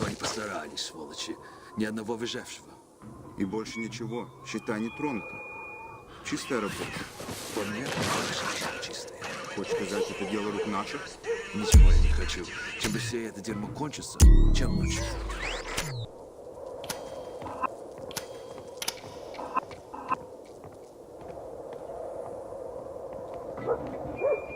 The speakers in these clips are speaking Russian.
Постарались, сволочи. Ни одного выжившего. И больше ничего. Считай, не тронуто. Чистая работа. Конечно, чистые. Хочешь сказать, это дело рук наших? Ничего я не хочу. Чем быстрее это дерьмо кончится, чем лучше. Из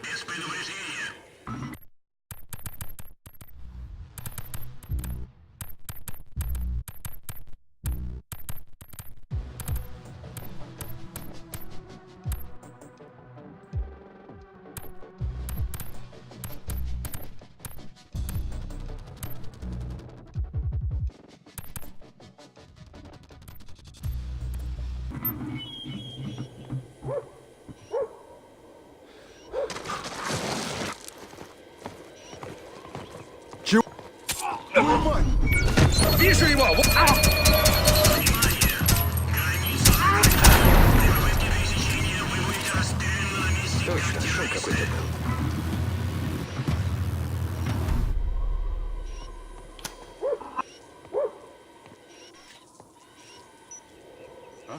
Вижу его! А! Точно, шум какой-то был. А?